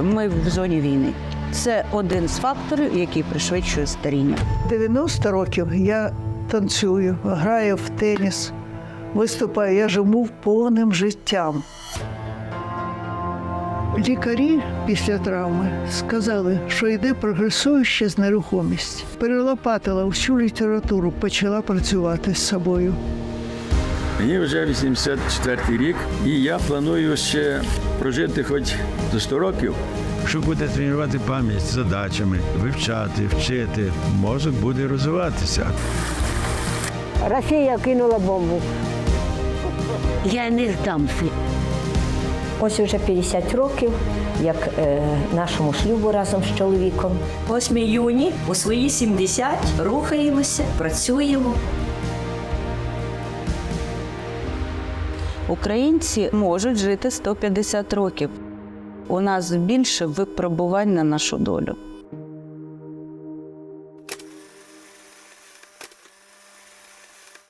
ми в зоні війни. Це один з факторів, який пришвидшує старіння. 90 років я танцюю, граю в теніс, виступаю, я живу повним життям. Лікарі після травми сказали, що йде прогресуюча нерухомість. Перелопатила всю літературу, почала працювати з собою. Мені вже 84 рік, і я планую ще прожити хоч до 100 років. Що буде тренувати пам'ять задачами, вивчати, вчити, мозок буде розвиватися. Росія кинула бомбу. Я не здамся. Ось уже 50 років, як е, нашому шлюбу разом з чоловіком. Ось ми юні у свої 70 рухаємося, працюємо. Українці можуть жити 150 років. У нас більше випробувань на нашу долю.